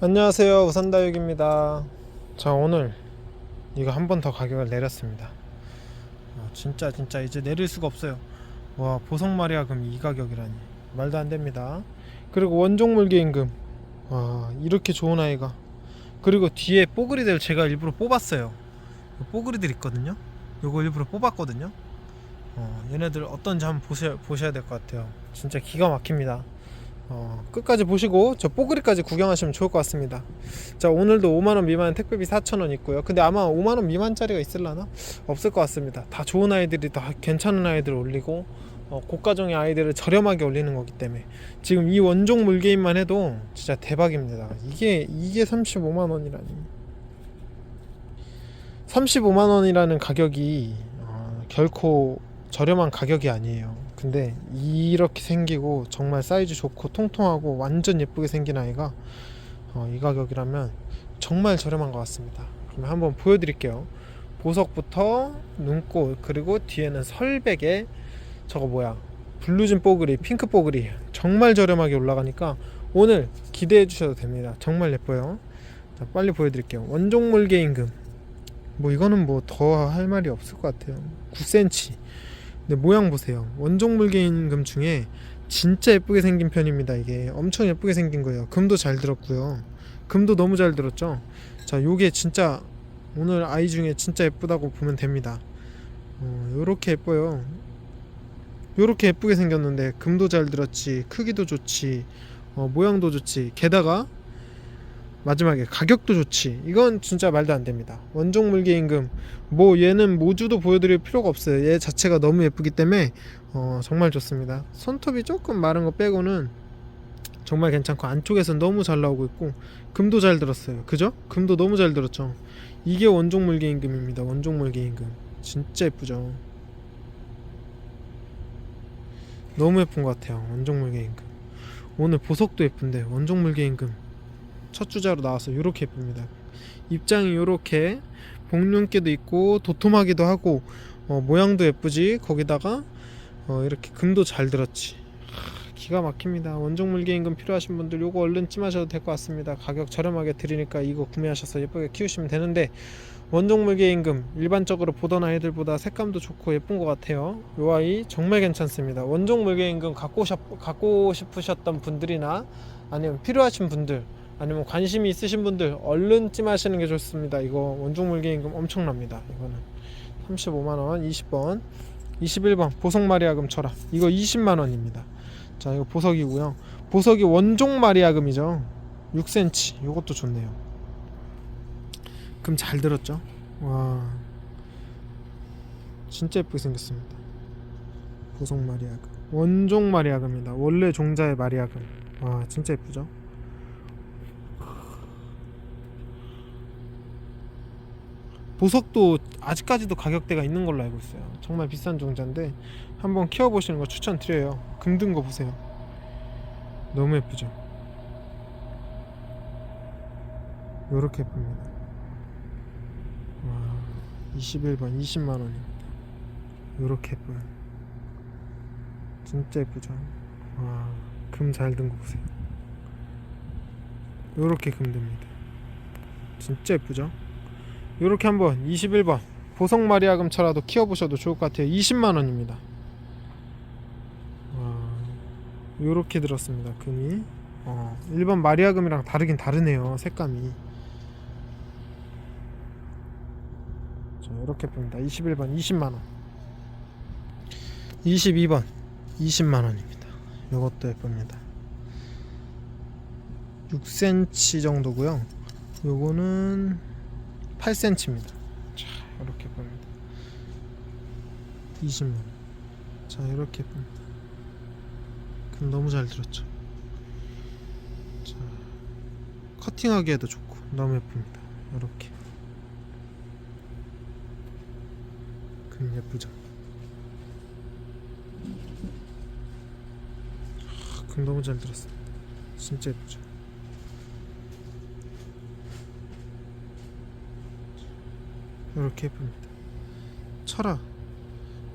안녕하세요. 우산다육입니다. 자 오늘 이거 한 번 더 가격을 내렸습니다. 아, 진짜 진짜 이제 내릴 수가 없어요. 와 보석마리아 금 이 가격이라니. 말도 안 됩니다. 그리고 원종물개 임금. 와 이렇게 좋은 아이가. 그리고 뒤에 뽀글이들 제가 일부러 뽑았어요. 뽀글이들 있거든요. 요거 일부러 뽑았거든요 어, 얘네들 어떤지 한번 보셔, 보셔야 될 것 같아요 진짜 기가 막힙니다 어, 끝까지 보시고 저 뽀글이까지 구경하시면 좋을 것 같습니다. 자 오늘도 5만원 미만 택배비 4천원 있고요. 근데 아마 5만원 미만짜리가 있을라나? 없을 것 같습니다. 다 좋은 아이들이 다 괜찮은 아이들을 올리고 어, 고가종의 아이들을 저렴하게 올리는 거기 때문에 지금 이 원종 물개임만 해도 진짜 대박입니다. 이게 이게 35만 원이라니. 35만 원이라는 가격이 어, 결코 저렴한 가격이 아니에요. 근데 이렇게 생기고 정말 사이즈 좋고 통통하고 완전 예쁘게 생긴 아이가 어, 이 가격이라면 정말 저렴한 것 같습니다. 그러면 한번 보여드릴게요. 보석부터 눈꽃 그리고 뒤에는 설백에 저거 뭐야 블루진 뽀글이 핑크 뽀글이 정말 저렴하게 올라가니까 오늘 기대해 주셔도 됩니다. 정말 예뻐요. 자, 빨리 보여드릴게요. 원종물개 임금 뭐 이거는 뭐 더 할 말이 없을 것 같아요. 9cm 근데 모양 보세요. 원종 물개임금 중에 진짜 예쁘게 생긴 편입니다. 이게 엄청 예쁘게 생긴 거예요. 금도 잘 들었고요. 금도 너무 잘 들었죠. 자, 요게 진짜 오늘 아이 중에 진짜 예쁘다고 보면 됩니다. 어, 요렇게 예뻐요. 요렇게 예쁘게 생겼는데 금도 잘 들었지, 크기도 좋지, 어, 모양도 좋지. 게다가 마지막에 가격도 좋지. 이건 진짜 말도 안 됩니다. 원종 물개 임금. 뭐 얘는 모주도 보여드릴 필요가 없어요. 얘 자체가 너무 예쁘기 때문에 어, 정말 좋습니다. 손톱이 조금 마른 거 빼고는 정말 괜찮고 안쪽에서 너무 잘 나오고 있고 금도 잘 들었어요. 그죠? 금도 너무 잘 들었죠. 이게 원종 물개 임금입니다. 원종 물개 임금. 진짜 예쁘죠. 너무 예쁜 것 같아요. 원종 물개 임금. 오늘 보석도 예쁜데 원종 물개 임금 첫 주자로 나와서 이렇게 예쁩니다. 입장이 이렇게 복륜깨도 있고 도톰하기도 하고 어, 모양도 예쁘지. 거기다가 어, 이렇게 금도 잘 들었지. 하, 기가 막힙니다. 원종 물개 임금 필요하신 분들 요거 얼른 찜하셔도 될 것 같습니다. 가격 저렴하게 드리니까 이거 구매하셔서 예쁘게 키우시면 되는데 원종 물개 임금 일반적으로 보던 아이들보다 색감도 좋고 예쁜 것 같아요. 요 아이 정말 괜찮습니다. 원종 물개 임금 갖고, 싶, 갖고 싶으셨던 분들이나 아니면 필요하신 분들 아니면 관심이 있으신 분들 얼른 찜하시는 게 좋습니다. 이거 원종 물개 임금 엄청납니다. 이거는 35만 원, 20번, 21번 보석 마리아금 철학 이거 20만 원입니다. 자 이거 보석이고요. 보석이 원종 마리아금이죠. 6cm. 이것도 좋네요. 금 잘 들었죠? 와 진짜 예쁘게 생겼습니다. 보석 마리아금 원종 마리아금입니다. 원래 종자의 마리아금. 와 진짜 예쁘죠? 보석도 아직까지도 가격대가 있는 걸로 알고 있어요. 정말 비싼 종자인데 한번 키워보시는 거 추천드려요. 금든 거 보세요. 너무 예쁘죠? 요렇게 예쁩니다. 와, 21번 20만 원입니다. 요렇게 예뻐요. 진짜 예쁘죠? 와, 금 잘 든 거 보세요. 요렇게 금 듭니다. 진짜 예쁘죠? 요렇게 한번 21번 보석 마리아금차라도 키워보셔도 좋을 것 같아요. 20만원입니다. 요렇게 들었습니다 금이. 어, 일반 마리아금이랑 다르긴 다르네요 색감이. 자 이렇게 봅니다. 21번 20만원. 22번 20만원입니다. 요것도 예쁩니다. 6cm 정도고요. 요거는 8cm입니다. 자, 이렇게 봅니다. 20만. 자, 이렇게 봅니다. 그럼 너무 잘 들었죠. 자, 커팅하기에도 좋고 너무 예쁩니다. 이렇게. 금 예쁘죠. 아, 금 너무 잘 들었습니다. 진짜 예쁘죠. 이렇게 예쁩니다. 철아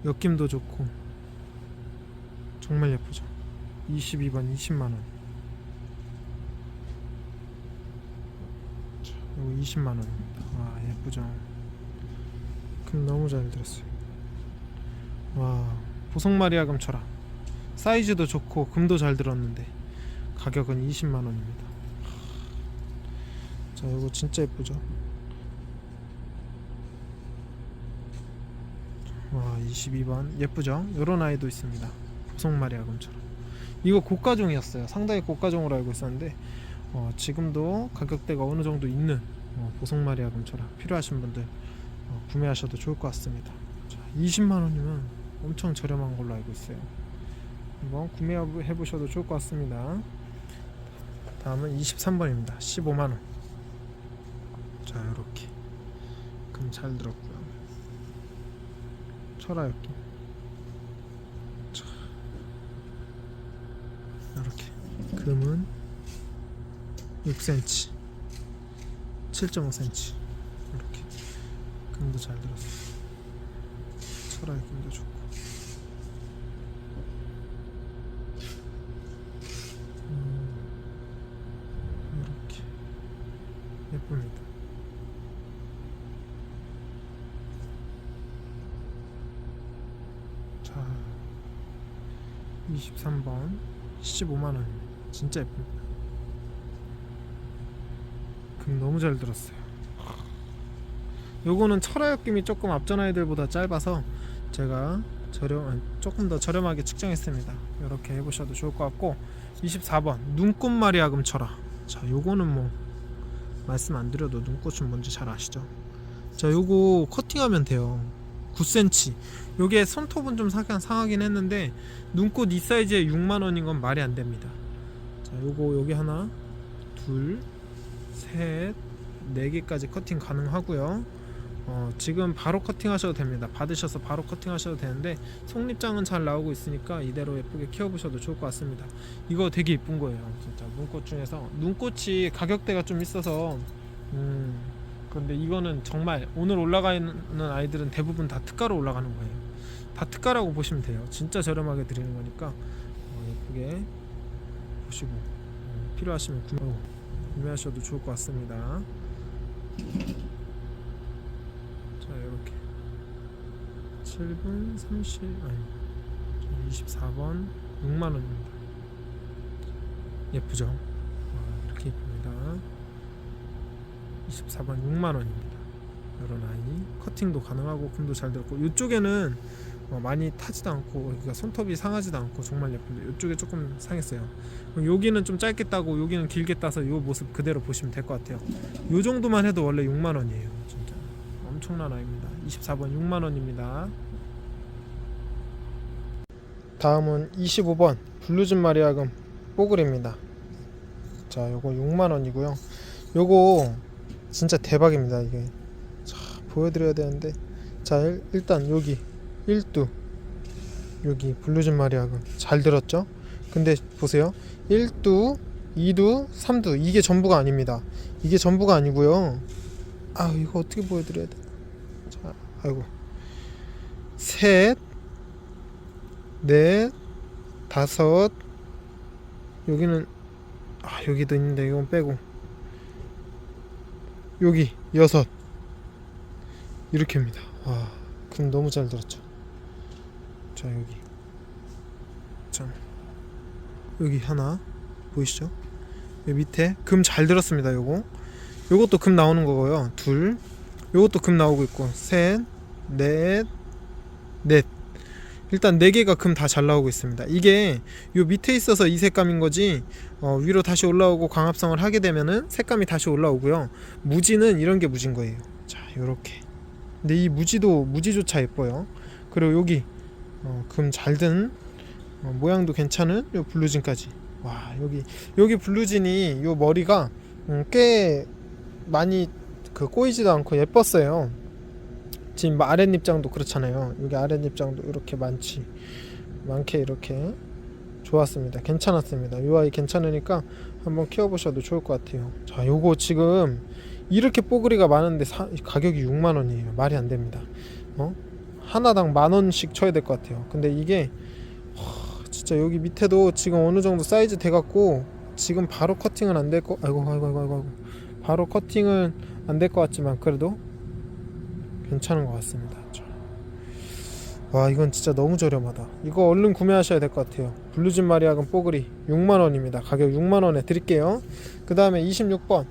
엮임도 좋고. 정말 예쁘죠? 22번 20만 원. 이거 20만 원입니다 와 예쁘죠? 금 너무 잘 들었어요. 와 보석 마리아 금 철학 사이즈도 좋고 금도 잘 들었는데 가격은 20만 원입니다. 자 이거 진짜 예쁘죠 와 22번. 예쁘죠? 요런 아이도 있습니다. 보석마리아금처럼. 이거 고가종이었어요. 상당히 고가종으로 알고 있었는데 어, 지금도 가격대가 어느 정도 있는 어, 보석마리아금처럼 필요하신 분들 어, 구매하셔도 좋을 것 같습니다. 자, 20만원이면 엄청 저렴한 걸로 알고 있어요. 한번 구매해 보셔도 좋을 것 같습니다. 다음은 23번입니다. 15만원. 자 이렇게. 금 잘 들었고 자 이렇게 금은 6cm 7.5cm 이렇게 금도 잘 들었어요. 철화엽기도 좋고. 음, 이렇게. 예쁩니다 자 23번 15만원 진짜 예쁩니다. 금 너무 잘 들었어요. 요거는 철화역김이 조금 앞전 아이들보다 짧아서 제가 저렴 조금 더 저렴하게 측정했습니다. 이렇게 해보셔도 좋을 것 같고 24번 눈꽃 마리 아금 철화 자 요거는 뭐 말씀 안 드려도 눈꽃은 뭔지 잘 아시죠? 자 요거 커팅하면 돼요 9cm 요게 손톱은 좀 상하, 상하긴 했는데 눈꽃 이 사이즈에 6만원인 건 말이 안 됩니다. 자 요거 여기 하나 둘셋네 개까지 커팅 가능하고요. 어, 지금 바로 커팅 하셔도 됩니다. 받으셔서 바로 커팅 하셔도 되는데 속립장은 잘 나오고 있으니까 이대로 예쁘게 키워보셔도 좋을 것 같습니다. 이거 되게 이쁜 거예요. 진짜 눈꽃 중에서. 눈꽃이 가격대가 좀 있어서 음 근데 이거는 정말 오늘 올라가 있는 아이들은 대부분 다 특가로 올라가는 거예요. 다 특가라고 보시면 돼요. 진짜 저렴하게 드리는 거니까 어, 예쁘게 보시고 어, 필요하시면 구매, 어, 구매 하셔도 좋을 것 같습니다. 자 이렇게. 7분 30 아니 24번 6만 원입니다. 예쁘죠? 와, 이렇게 예쁩니다 24번 6만원입니다. 이런 아이 커팅도 가능하고 금도 잘 들었고 이쪽에는 어, 많이 타지도 않고 그러니까 손톱이 상하지도 않고 정말 예쁜데 이쪽에 조금 상했어요. 여기는 좀 짧게 따고 여기는 길게 따서 이 모습 그대로 보시면 될 것 같아요. 이 정도만 해도 원래 6만원이에요. 진짜 엄청난 아이입니다. 24번 6만원입니다. 다음은 25번 블루진 마리아금 뽀글입니다. 자 요거 6만원이고요. 요거 진짜 대박입니다 이게. 자 보여드려야 되는데. 자 일, 일단 여기 1두. 여기 블루진 마리아금 잘 들었죠? 근데 보세요. 1두 2두 3두. 이게 전부가 아닙니다. 이게 전부가 아니고요. 아 이거 어떻게 보여드려야 돼? 자, 아이고. 셋, 넷, 다섯, 여기는 아 여기도 있는데 이건 빼고 여기 여섯 이렇게입니다. 와, 금 너무 잘 들었죠. 자 여기, 자 여기 하나 보이시죠? 여기 밑에 금 잘 들었습니다. 요거, 요것도 금 나오는 거고요. 둘, 요것도 금 나오고 있고 셋, 넷, 넷. 일단 네 개가 금 다 잘 나오고 있습니다. 이게 요 밑에 있어서 이 색감인 거지 어, 위로 다시 올라오고 광합성을 하게 되면은 색감이 다시 올라오고요. 무지는 이런 게 무진 거예요. 자, 요렇게. 근데 이 무지도 무지조차 예뻐요. 그리고 여기 어, 금잘든 어, 모양도 괜찮은 요 블루진까지. 와, 여기 여기 블루진이 요 머리가 음, 꽤 많이 그 꼬이지도 않고 예뻤어요. 지금 뭐 아랫입장도 그렇잖아요. 여기 아랫입장도 이렇게 많지. 많게 이렇게 좋았습니다. 괜찮았습니다. 요 아이 괜찮으니까 한번 키워보셔도 좋을 것 같아요. 자, 요거 지금 이렇게 뽀글이가 많은데 사, 가격이 6만 원이에요. 말이 안 됩니다. 어? 하나당 만 원씩 쳐야 될 것 같아요. 근데 이게 하, 진짜 여기 밑에도 지금 어느 정도 사이즈 돼갖고 지금 바로 커팅은 안 될 거. 아이고 아이고 아이고 아이고. 바로 커팅은 안 될 것 같지만 그래도 괜찮은 것 같습니다. 자. 와 이건 진짜 너무 저렴하다. 이거 얼른 구매하셔야 될 것 같아요. 블루진 마리아금 뽀글이 6만 원입니다. 가격 6만 원에 드릴게요. 그 다음에 26번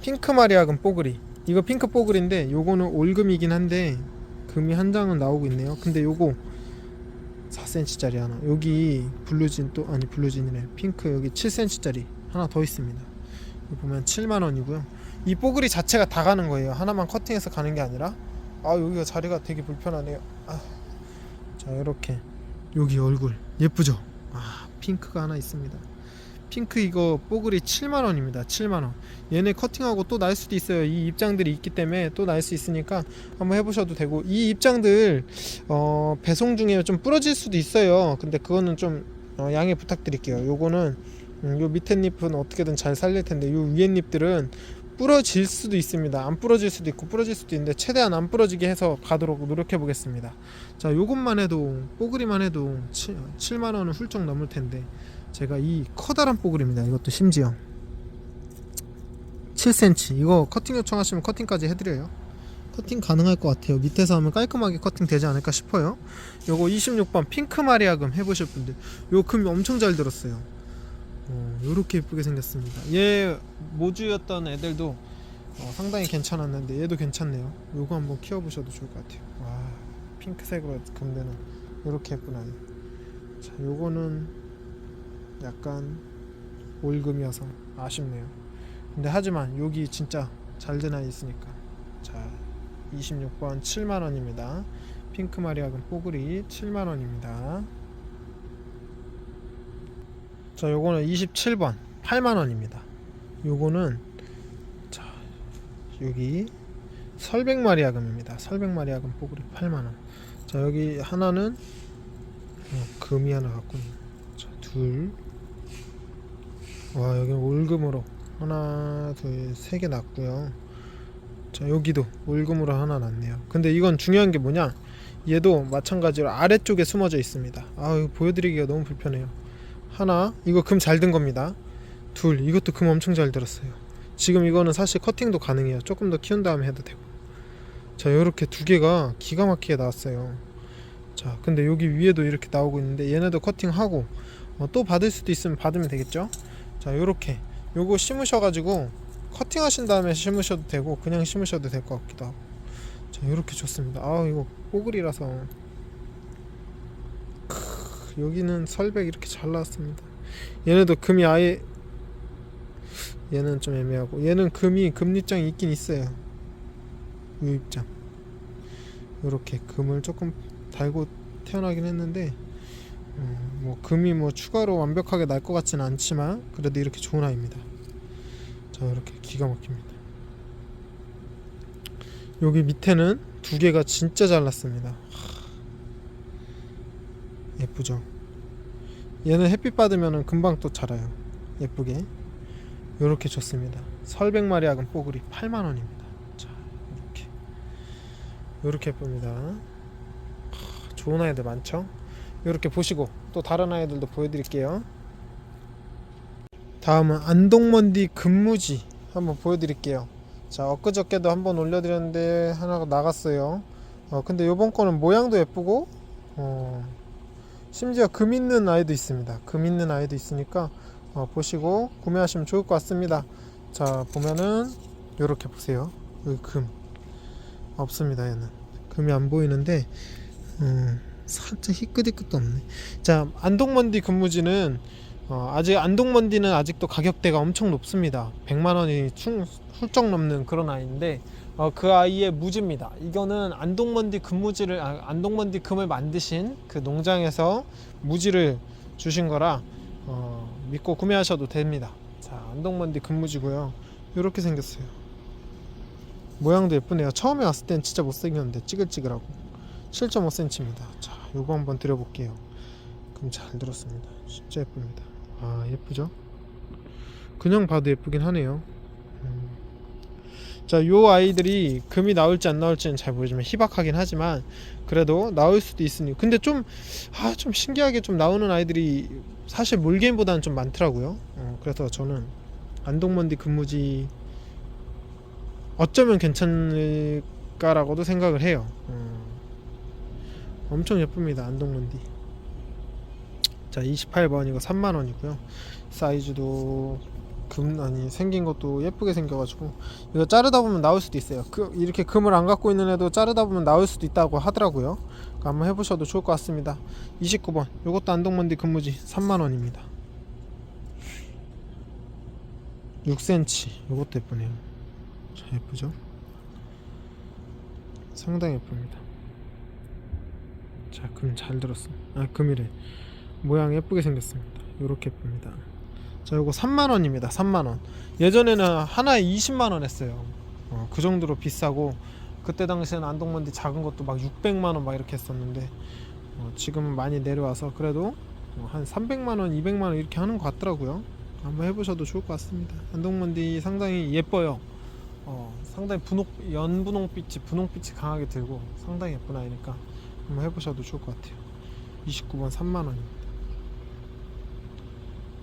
핑크 마리아금 뽀글이. 이거 핑크 뽀글인데 요거는 올금이긴 한데 금이 한 장은 나오고 있네요. 근데 요거 4cm짜리 하나. 여기 블루진 또 아니 블루진이네. 핑크 여기 7cm짜리 하나 더 있습니다. 여기 보면 7만 원이고요. 이 뽀글이 자체가 다 가는 거예요. 하나만 커팅해서 가는 게 아니라. 아 여기가 자리가 되게 불편하네요. 아. 자 이렇게 여기 얼굴 예쁘죠? 아 핑크가 하나 있습니다. 핑크 이거 뽀글이 7만 원입니다. 7만 원. 얘네 커팅하고 또 날 수도 있어요. 이 입장들이 있기 때문에 또 날 수 있으니까 한번 해보셔도 되고 이 입장들 어, 배송 중에 좀 부러질 수도 있어요. 근데 그거는 좀 어, 양해 부탁드릴게요. 요거는 음, 요 밑에 잎은 어떻게든 잘 살릴 텐데 요 위에 잎들은 부러질 수도 있습니다. 안 부러질 수도 있고 부러질 수도 있는데 최대한 안 부러지게 해서 가도록 노력해 보겠습니다. 자, 요것만 해도 뽀글이만 해도 7, 7만 원은 훌쩍 넘을 텐데 제가 이 커다란 뽀글입니다. 이것도 심지어 7cm 이거 커팅 요청하시면 커팅까지 해드려요. 커팅 가능할 것 같아요. 밑에서 하면 깔끔하게 커팅 되지 않을까 싶어요. 요거 26번 핑크 마리아금 해보실 분들 요 금이 엄청 잘 들었어요. 어, 요렇게 예쁘게 생겼습니다. 얘 모주였던 애들도 어, 상당히 괜찮았는데 얘도 괜찮네요. 요거 한번 키워보셔도 좋을 것 같아요. 와 핑크색으로 금되는 요렇게 예쁜 아이. 자 요거는 약간 올금이어서 아쉽네요. 근데 하지만 여기 진짜 잘 된 아이 있으니까 자 26번 7만원입니다 핑크 마리아금 뽀글이 7만원입니다 자 요거는 27번. 8만원입니다. 요거는 자 여기 설백 마리아금입니다. 설백 마리아금 뽀글이 8만원. 자 여기 하나는 어, 금이 하나 갖고 있네 자둘와 여기 올금으로 하나 둘 세 개 났고요. 자 여기도 올금으로 하나 났네요. 근데 이건 중요한 게 뭐냐? 얘도 마찬가지로 아래쪽에 숨어져 있습니다. 아 보여드리기가 너무 불편해요 하나 이거 금 잘 든 겁니다. 둘 이것도 금 엄청 잘 들었어요. 지금 이거는 사실 커팅도 가능해요. 조금 더 키운 다음에 해도 되고. 자 요렇게 두 개가 기가 막히게 나왔어요. 자 근데 여기 위에도 이렇게 나오고 있는데 얘네도 커팅하고 어, 또 받을 수도 있으면 받으면 되겠죠? 자 요렇게. 요거 심으셔 가지고 커팅 하신 다음에 심으셔도 되고 그냥 심으셔도 될 것 같기도 하고. 자 이렇게 좋습니다. 아 이거 뽀글이라서. 크, 여기는 설백 이렇게 잘 나왔습니다 얘네도 금이 아예 얘는 좀 애매하고 얘는 금이 금리장이 있긴 있어요 이 입장 이렇게 금을 조금 달고 태어나긴 했는데 음, 뭐 금이 뭐 추가로 완벽하게 날 것 같지는 않지만 그래도 이렇게 좋은 아이입니다. 자 이렇게 기가 막힙니다. 여기 밑에는 두 개가 진짜 잘 났습니다. 하, 예쁘죠? 얘는 햇빛 받으면 금방 또 자라요. 예쁘게. 이렇게 좋습니다. 설백마리아금 뽀글이 8만 원입니다. 자 이렇게 이렇게 예쁩니다. 하, 좋은 아이들 많죠? 이렇게 보시고 또 다른 아이들도 보여드릴게요. 다음은 안동먼디 금무지 한번 보여드릴게요. 자 엊그저께도 한번 올려드렸는데 하나가 나갔어요. 어, 근데 요번 거는 모양도 예쁘고 어, 심지어 금 있는 아이도 있습니다. 금 있는 아이도 있으니까 어, 보시고 구매하시면 좋을 것 같습니다. 자 보면은 이렇게 보세요. 여기 금 없습니다. 얘는 금이 안 보이는데 음, 살짝 희끗희끗도 없네. 자 안동먼디 근무지는 어, 아직 안동먼디는 아직도 가격대가 엄청 높습니다. 100만 원이 충, 훌쩍 넘는 그런 아이인데 어, 그 아이의 무지입니다. 이거는 안동먼디 금무지를 아, 안동먼디 금을 만드신 그 농장에서 무지를 주신 거라 어, 믿고 구매하셔도 됩니다. 자 안동먼디 금무지고요. 이렇게 생겼어요. 모양도 예쁘네요. 처음에 왔을 땐 진짜 못생겼는데 찌글찌글하고 7.5cm입니다. 자, 요거 한번 드려볼게요. 그럼 잘 들었습니다. 진짜 예쁩니다. 아, 예쁘죠? 그냥 봐도 예쁘긴 하네요. 음. 자, 요 아이들이 금이 나올지 안 나올지는 잘 모르지만 희박하긴 하지만 그래도 나올 수도 있으니. 근데 좀 아, 좀 신기하게 좀 나오는 아이들이 사실 몰게임보다는 좀 많더라고요. 어, 그래서 저는 안동먼디 근무지 어쩌면 괜찮을까라고도 생각을 해요. 어, 엄청 예쁩니다. 안동먼디. 자, 28번 이거 3만 원이고요. 사이즈도 금 아니 생긴 것도 예쁘게 생겨가지고 이거 자르다 보면 나올 수도 있어요. 그 이렇게 금을 안 갖고 있는 애도 자르다 보면 나올 수도 있다고 하더라고요. 그거 한번 해보셔도 좋을 것 같습니다. 29번 이것도 안동먼디 근무지 3만 원입니다. 6cm 이것도 예쁘네요. 자 예쁘죠? 상당히 예쁩니다. 자 금 잘 들었어. 아 금이래. 모양 예쁘게 생겼습니다. 이렇게 예쁩니다. 자, 요거 3만 원입니다. 3만 원. 예전에는 하나에 20만 원 했어요. 어, 그 정도로 비싸고 그때 당시에는 안동먼디 작은 것도 막 600만 원 막 이렇게 했었는데 어, 지금은 많이 내려와서 그래도 어, 한 300만 원, 200만 원 이렇게 하는 것 같더라고요. 한번 해보셔도 좋을 것 같습니다. 안동먼디 상당히 예뻐요. 어, 상당히 분홍 연분홍빛이 분홍빛이 강하게 들고 상당히 예쁜 아이니까 한번 해보셔도 좋을 것 같아요. 29번 3만 원입니다.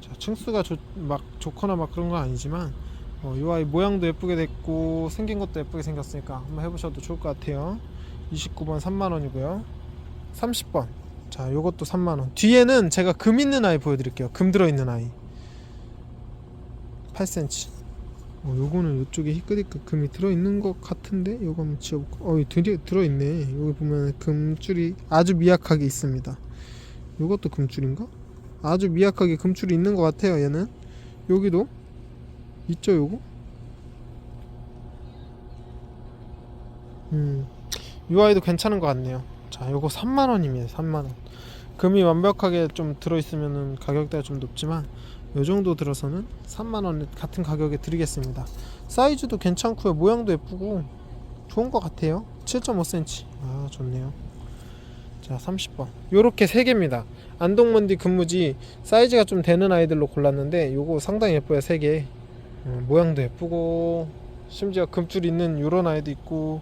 자, 층수가 좋, 막 좋거나 막 그런 건 아니지만 어, 이 아이 모양도 예쁘게 됐고 생긴 것도 예쁘게 생겼으니까 한번 해보셔도 좋을 것 같아요. 29번 3만 원이고요. 30번 자 요것도 3만 원. 뒤에는 제가 금 있는 아이 보여드릴게요. 금 들어 있는 아이 8cm. 어, 요거는 이쪽에 희끗희끗 금이 들어 있는 것 같은데 요거 한번 지워볼까? 어, 들이 들어 있네. 여기 보면 금줄이 아주 미약하게 있습니다. 요것도 금줄인가? 아주 미약하게 금줄이 있는 것 같아요 얘는. 여기도? 있죠 요거? 음이 아이도 괜찮은 것 같네요. 자 요거 3만원입니다 3만원. 금이 완벽하게 좀 들어있으면은 가격대가 좀 높지만 요 정도 들어서는 3만원 같은 가격에 드리겠습니다. 사이즈도 괜찮고요. 모양도 예쁘고 좋은 것 같아요. 7.5cm 아 좋네요. 자 30번. 요렇게 3개입니다 안동먼디 근무지 사이즈가 좀 되는 아이들로 골랐는데 요거 상당히 예뻐요 3개. 음, 모양도 예쁘고 심지어 금줄 있는 요런 아이도 있고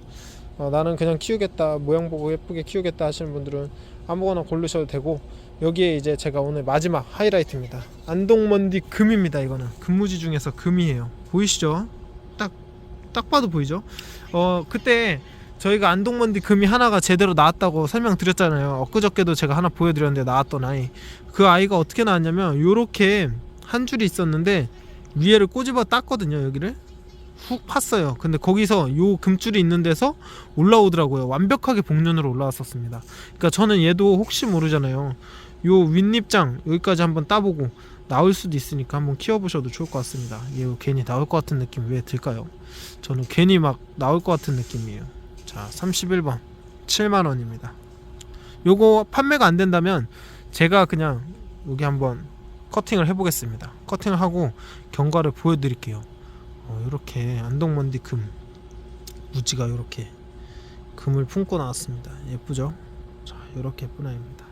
어, 나는 그냥 키우겠다 모양 보고 예쁘게 키우겠다 하시는 분들은 아무거나 고르셔도 되고 여기에 이제 제가 오늘 마지막 하이라이트입니다. 안동먼디 금입니다 이거는. 근무지 중에서 금이에요. 보이시죠? 딱 딱 봐도 보이죠? 어 그때 저희가 안동먼디 금이 하나가 제대로 나왔다고 설명드렸잖아요. 엊그저께도 제가 하나 보여드렸는데 나왔던 아이. 그 아이가 어떻게 나왔냐면 요렇게 한 줄이 있었는데 위에를 꼬집어 땄거든요. 여기를 훅 팠어요. 근데 거기서 요 금줄이 있는 데서 올라오더라고요. 완벽하게 복륜으로 올라왔었습니다. 그러니까 저는 얘도 혹시 모르잖아요. 요 윗입장 여기까지 한번 따보고 나올 수도 있으니까 한번 키워보셔도 좋을 것 같습니다. 얘 괜히 나올 것 같은 느낌 왜 들까요? 저는 괜히 막 나올 것 같은 느낌이에요. 자 31번. 7만원입니다. 요거 판매가 안 된다면 제가 그냥 여기 한번 커팅을 해 보겠습니다. 커팅을 하고 경과를 보여드릴게요. 어, 이렇게 안동먼디 금 무지가 이렇게 금을 품고 나왔습니다. 예쁘죠? 자 이렇게 예쁜 아이입니다.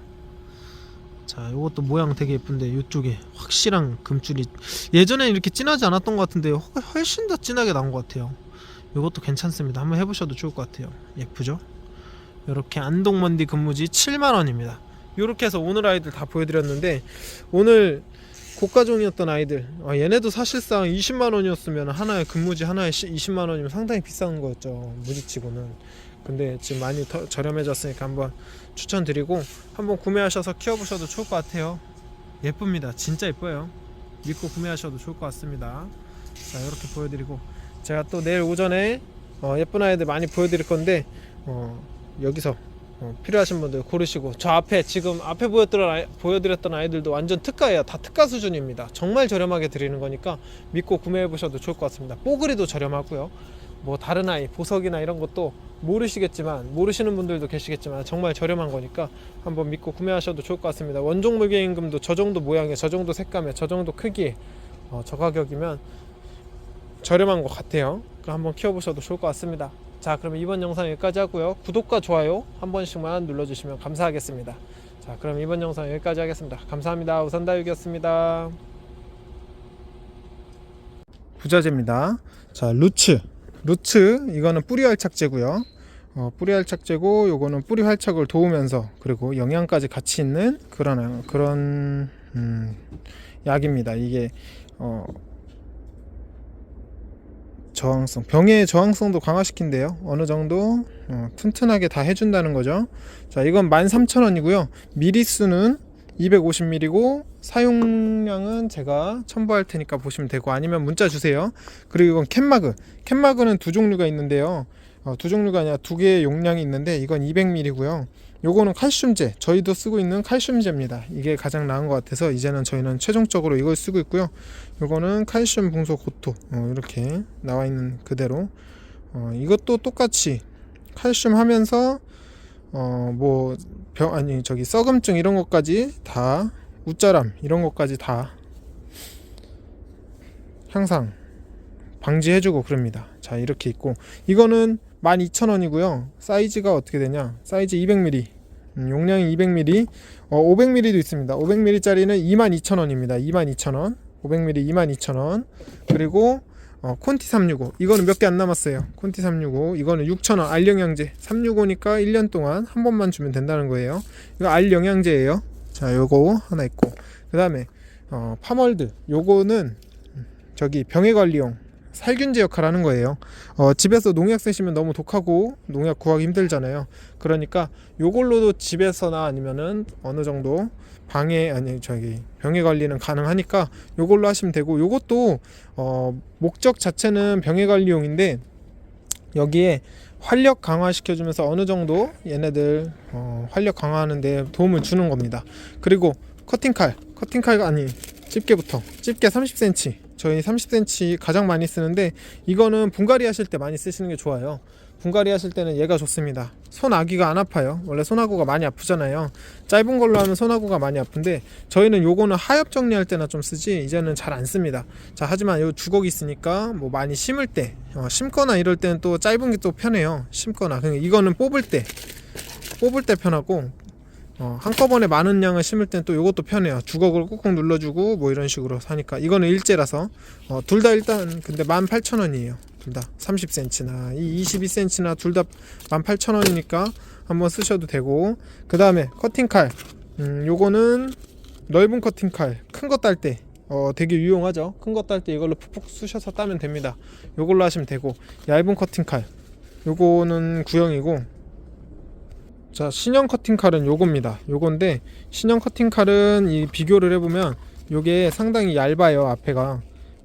자 요것도 모양 되게 예쁜데 이쪽에 확실한 금줄이 예전에 이렇게 진하지 않았던 것 같은데 훨- 훨씬 더 진하게 나온 것 같아요 이것도 괜찮습니다. 한번 해보셔도 좋을 것 같아요. 예쁘죠? 이렇게 안동먼디 근무지 7만원입니다. 이렇게 해서 오늘 아이들 다 보여드렸는데 오늘 고가종이었던 아이들 아, 얘네도 사실상 20만원이었으면 하나에 근무지 하나에 20만원이면 상당히 비싼 거였죠. 무지치고는. 근데 지금 많이 더 저렴해졌으니까 한번 추천드리고 한번 구매하셔서 키워보셔도 좋을 것 같아요. 예쁩니다. 진짜 예뻐요. 믿고 구매하셔도 좋을 것 같습니다. 자 이렇게 보여드리고 제가 또 내일 오전에 어, 예쁜 아이들 많이 보여드릴 건데 어, 여기서 어, 필요하신 분들 고르시고 저 앞에 지금 앞에 보였던 아이, 보여드렸던 아이들도 완전 특가예요. 다 특가 수준입니다. 정말 저렴하게 드리는 거니까 믿고 구매해 보셔도 좋을 것 같습니다. 뽀글이도 저렴하고요. 뭐 다른 아이 보석이나 이런 것도 모르시겠지만 모르시는 분들도 계시겠지만 정말 저렴한 거니까 한번 믿고 구매하셔도 좋을 것 같습니다. 원종 무게임금도 저 정도 모양에 저 정도 색감에 저 정도 크기에 어, 저 가격이면 저렴한 것 같아요. 그 한번 키워보셔도 좋을 것 같습니다. 자, 그럼 이번 영상 여기까지 하고요. 구독과 좋아요 한 번씩만 눌러주시면 감사하겠습니다. 자, 그럼 이번 영상 여기까지 하겠습니다. 감사합니다. 우선다육이었습니다. 부자재입니다. 자, 루츠. 루츠 이거는 뿌리 활착제고요. 어, 뿌리 활착제고 요거는 뿌리 활착을 도우면서 그리고 영양까지 같이 있는 그런 그런 음, 약입니다. 이게 어, 저항성 병의 저항성도 강화시킨대요. 어느 정도 어, 튼튼하게 다 해준다는 거죠. 자 이건 13,000원이고요. 미리수는 250ml고 사용량은 제가 첨부할 테니까 보시면 되고 아니면 문자 주세요. 그리고 이건 캔마그. 캔마그는 두 종류가 있는데요. 어, 두 종류가 아니라 두 개의 용량이 있는데 이건 200ml고요. 요거는 칼슘제. 저희도 쓰고 있는 칼슘제입니다. 이게 가장 나은 것 같아서 이제는 저희는 최종적으로 이걸 쓰고 있고요. 요거는 칼슘 붕소 고토. 어, 이렇게 나와 있는 그대로. 어, 이것도 똑같이 칼슘 하면서 어뭐 병 아니 저기 썩음증 이런 것까지 다 우짜람 이런 것까지 다 향상 방지해주고 그럽니다. 자 이렇게 있고 이거는 12,000원이고요. 사이즈가 어떻게 되냐? 사이즈 200ml 음, 용량이 200ml 어, 500ml도 있습니다. 500ml짜리는 22,000원입니다. 22,000원 500ml 22,000원 그리고 어, 콘티 365 이거는 몇 개 안 남았어요. 콘티 365 이거는 6,000원 알 영양제 365니까 1년 동안 한 번만 주면 된다는 거예요. 이거 알 영양제예요. 자 요거 하나 있고 그 다음에 어, 파멀드 요거는 저기 병해 관리용 살균제 역할을 하는 거예요. 어, 집에서 농약 쓰시면 너무 독하고 농약 구하기 힘들잖아요. 그러니까 요걸로도 집에서나 아니면은 어느 정도 방해 아니 저기 병해 관리는 가능하니까 요걸로 하시면 되고 요것도 어, 목적 자체는 병해 관리용인데 여기에 활력 강화시켜 주면서 어느 정도 얘네들 어, 활력 강화하는데 도움을 주는 겁니다. 그리고 커팅칼, 커팅칼가 아니 집게부터 집게 30cm 저희 30cm 가장 많이 쓰는데 이거는 분갈이 하실 때 많이 쓰시는 게 좋아요. 분갈이 하실 때는 얘가 좋습니다. 손아귀가 안 아파요. 원래 손아구가 많이 아프잖아요. 짧은 걸로 하면 손아구가 많이 아픈데 저희는 요거는 하엽 정리할 때나 좀 쓰지 이제는 잘 안 씁니다. 자 하지만 요 주걱 있으니까 뭐 많이 심을 때 어, 심거나 이럴 때는 또 짧은 게 또 편해요. 심거나 그러니까 이거는 뽑을 때 뽑을 때 편하고 어, 한꺼번에 많은 양을 심을 땐 또 이것도 편해요. 주걱을 꾹꾹 눌러주고 뭐 이런 식으로 사니까. 이거는 일제라서. 어, 둘 다 일단 근데 18,000원이에요. 둘 다. 30cm나. 이 22cm나 둘 다 18,000원이니까 한번 쓰셔도 되고. 그 다음에 커팅칼. 음, 요거는 넓은 커팅칼. 큰 거 딸 때. 어, 되게 유용하죠. 큰 거 딸 때 이걸로 푹푹 쑤셔서 따면 됩니다. 요걸로 하시면 되고. 얇은 커팅칼. 요거는 구형이고 자 신형 커팅 칼은 요겁니다. 요건데 신형 커팅 칼은 이 비교를 해보면 요게 상당히 얇아요 앞에가.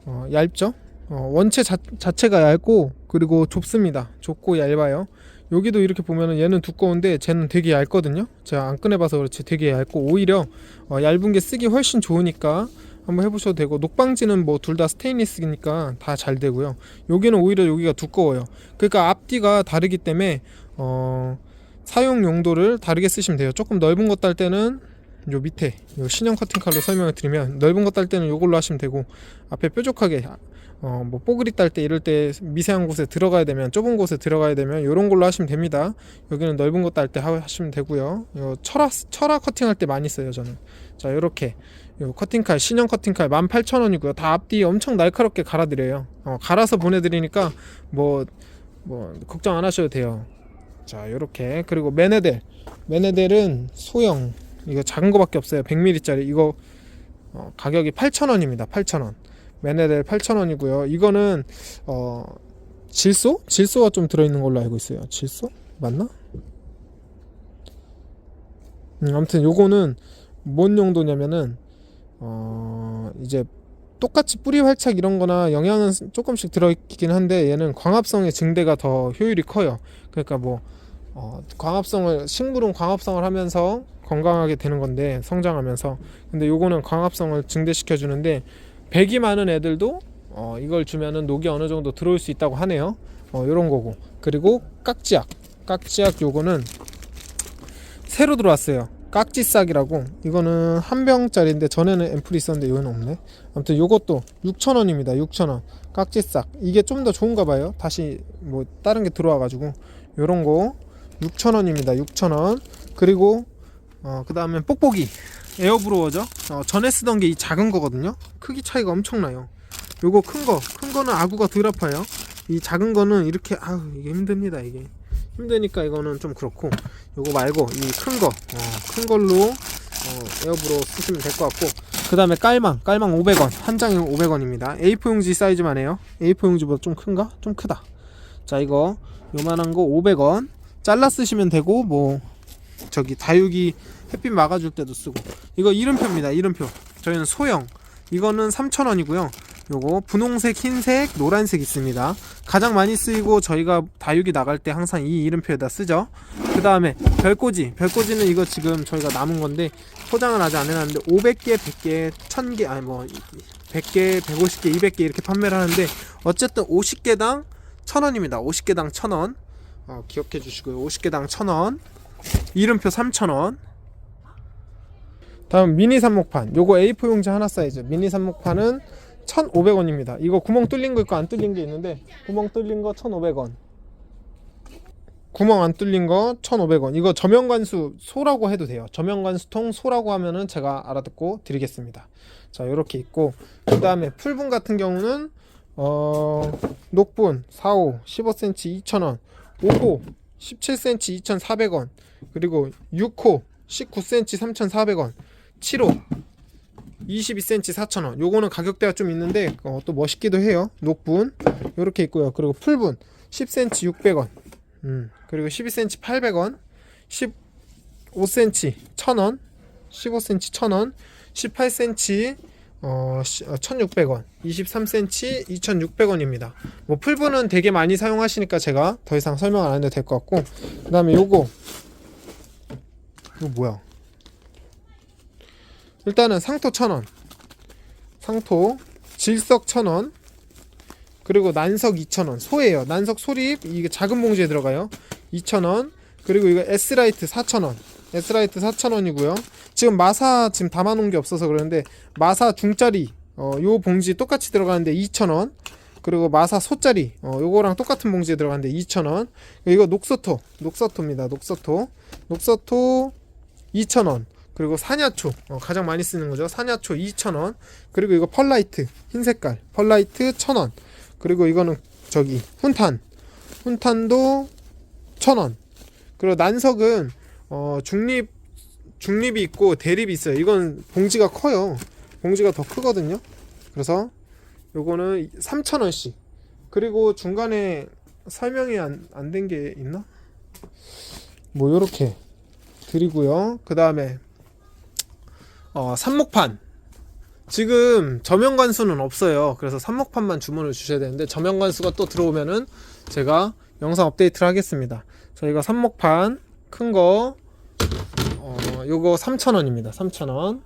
어, 얇죠? 어, 원체 자, 자체가 얇고 그리고 좁습니다. 좁고 얇아요. 여기도 이렇게 보면은 얘는 두꺼운데 쟤는 되게 얇거든요? 제가 안 꺼내봐서 그렇지. 되게 얇고 오히려 어, 얇은 게 쓰기 훨씬 좋으니까 한번 해보셔도 되고 녹방지는 뭐 둘 다 스테인리스니까 다 잘 되고요. 여기는 오히려 여기가 두꺼워요. 그러니까 앞뒤가 다르기 때문에 어 사용 용도를 다르게 쓰시면 돼요. 조금 넓은 것 딸 때는 요 밑에 요 신형 커팅 칼로 설명을 드리면 넓은 것 딸 때는 요걸로 하시면 되고 앞에 뾰족하게 어 뭐 뽀글이 딸 때 이럴 때 미세한 곳에 들어가야 되면 좁은 곳에 들어가야 되면 요런 걸로 하시면 됩니다. 여기는 넓은 것 딸 때 하시면 되고요. 요 철화 철화 커팅할 때 많이 써요 저는. 자 요렇게 요 커팅칼 신형 커팅칼 18,000원이고요. 다 앞뒤 엄청 날카롭게 갈아드려요. 어, 갈아서 보내드리니까 뭐뭐 걱정 안 하셔도 돼요. 자 이렇게. 그리고 메네델 메네델은 소형. 이거 작은 거밖에 없어요. 100ml짜리. 이거 어, 가격이 8,000원입니다. 8,000원. 메네델 8,000원이고요. 이거는 어, 질소? 질소가 좀 들어있는 걸로 알고 있어요. 질소? 맞나? 음, 아무튼 요거는 뭔 용도냐면은 어, 이제 똑같이 뿌리 활착 이런 거나 영양은 조금씩 들어있긴 한데 얘는 광합성의 증대가 더 효율이 커요. 그러니까 뭐 어, 광합성을 식물은 광합성을 하면서 건강하게 되는 건데 성장하면서 근데 요거는 광합성을 증대시켜 주는데 백이 많은 애들도 어, 이걸 주면은 녹이 어느 정도 들어올 수 있다고 하네요. 어, 요런 거고 그리고 깍지약 깍지약 요거는 새로 들어왔어요. 깍지싹이라고 이거는 한 병짜리인데 전에는 앰플이 있었는데 이거는 없네. 아무튼 요것도 6,000원입니다. 6,000원 깍지싹 이게 좀 더 좋은가 봐요. 다시 뭐 다른 게 들어와 가지고 요런 거 6,000원입니다. 6,000원. 그리고 어, 그 다음에 뽁뽁이 에어브로어죠. 어, 전에 쓰던 게 이 작은 거거든요. 크기 차이가 엄청나요. 요거 큰 거, 큰 거는 아구가 덜 아파요. 이 작은 거는 이렇게 아우 이게 힘듭니다 이게 힘드니까 이거는 좀 그렇고 요거 말고 이 큰 거, 어, 큰 걸로 어, 에어브로 쓰시면 될 것 같고 그 다음에 깔망, 깔망 500원 한 장에 500원입니다 A4 용지 사이즈만 해요 A4 용지보다 좀 큰가? 좀 크다 자 이거 요만한 거 500원 잘라 쓰시면 되고 뭐 저기 다육이 햇빛 막아줄 때도 쓰고. 이거 이름표입니다 이름표. 저희는 소형. 이거는 3,000원이고요. 요거 분홍색 흰색 노란색 있습니다. 가장 많이 쓰이고 저희가 다육이 나갈 때 항상 이 이름표에다 쓰죠. 그 다음에 별꽂이. 별꽂이는 이거 지금 저희가 남은 건데 포장을 아직 안 해놨는데 500개 100개 1000개 아니 뭐 100개 150개 200개 이렇게 판매를 하는데 어쨌든 50개당 1000원입니다. 50개당 1000원 어, 기억해 주시고요 50개당 1000원 이름표 3000원 다음 미니 삽목판 요거 A4 용지 하나 사이즈 미니 삽목판은 1,500원입니다. 이거 구멍 뚫린 거 있고 안 뚫린 게 있는데 구멍 뚫린 거 1,500원. 구멍 안 뚫린 거 1,500원. 이거 저면관수 소라고 해도 돼요. 저면관수통 소라고 하면은 제가 알아듣고 드리겠습니다. 자, 요렇게 있고 그다음에 풀분 같은 경우는 어 녹분 4호 15cm 2,000원. 5호 17cm 2,400원. 그리고 6호 19cm 3,400원. 7호 22cm 4,000원. 요거는 가격대가 좀 있는데 어, 또 멋있기도 해요. 녹분 요렇게 있고요. 그리고 풀분 10cm 600원. 음. 그리고 12cm 800원. 15cm 1,000원. 15cm 1,000원. 18cm 어, 1,600원. 23cm 2,600원입니다. 뭐 풀분은 되게 많이 사용하시니까 제가 더 이상 설명 안 해도 될 것 같고. 그 다음에 요거 이거 뭐야? 일단은 상토 천원 상토 질석 천원 그리고 난석 2,000원 소예요 난석 소립 이게 작은 봉지에 들어가요 2,000원 그리고 이거 S라이트 4,000원 S라이트 4,000원이고요. 지금 마사 지금 담아놓은 게 없어서 그러는데 마사 중짜리 어, 요 봉지 똑같이 들어가는데 2,000원. 그리고 마사 소짜리 어, 요거랑 똑같은 봉지에 들어가는데 2,000원. 이거 녹서토 녹서토입니다 녹서토. 녹서토 2,000원. 그리고 사냐초 어, 가장 많이 쓰는 거죠. 사냐초 2,000원. 그리고 이거 펄라이트 흰 색깔. 펄라이트 1,000원. 그리고 이거는 저기 훈탄. 훈탄도 1,000원. 그리고 난석은 어, 중립 중립이 있고 대립이 있어요 이건 봉지가 커요 봉지가 더 크거든요 그래서 요거는 3,000원씩 그리고 중간에 설명이 안안된게 있나 뭐 요렇게 드리고요 그 다음에 어, 삽목판. 지금 저면관수는 없어요. 그래서 삽목판만 주문을 주셔야 되는데 저면관수가 또 들어오면은 제가 영상 업데이트를 하겠습니다. 저희가 삽목판 큰 거, 어, 요거 3,000원입니다. 3,000원.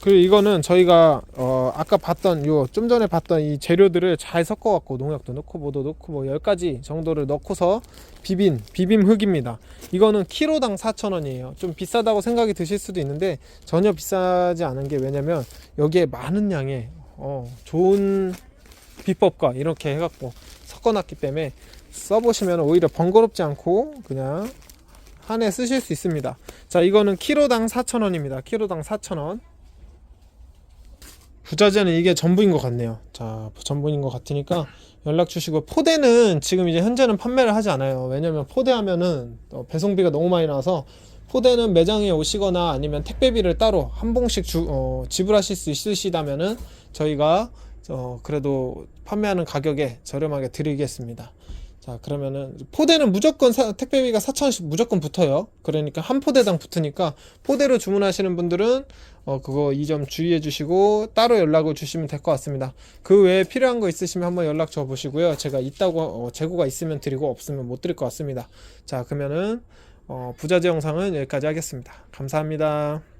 그리고 이거는 저희가 어 아까 봤던 요 좀 전에 봤던 이 재료들을 잘 섞어 갖고 농약도 넣고 뭐도 넣고 뭐 10가지 정도를 넣고서 비빈 비빔 흙입니다. 이거는 키로당 4,000원이에요. 좀 비싸다고 생각이 드실 수도 있는데 전혀 비싸지 않은 게 왜냐면 여기에 많은 양의 어 좋은 비법과 이렇게 해 갖고 섞어 놨기 때문에 써 보시면 오히려 번거롭지 않고 그냥 한 해 쓰실 수 있습니다. 자, 이거는 키로당 4,000원입니다. 키로당 4,000원. 부자재는 이게 전부인 것 같네요. 자, 전부인 것 같으니까 연락 주시고 포대는 지금 이제 현재는 판매를 하지 않아요. 왜냐면 포대하면은 어, 배송비가 너무 많이 나와서 포대는 매장에 오시거나 아니면 택배비를 따로 한 봉씩 주, 어, 지불하실 수 있으시다면은 저희가 어, 그래도 판매하는 가격에 저렴하게 드리겠습니다. 자 그러면은 포대는 무조건 사- 택배비가 4,000원씩 무조건 붙어요. 그러니까 한 포대당 붙으니까 포대로 주문하시는 분들은 어 그거 이 점 주의해 주시고 따로 연락을 주시면 될 것 같습니다. 그 외에 필요한 거 있으시면 한번 연락 줘 보시고요. 제가 있다고 어, 재고가 있으면 드리고 없으면 못 드릴 것 같습니다. 자 그러면은 어 부자재 영상은 여기까지 하겠습니다. 감사합니다.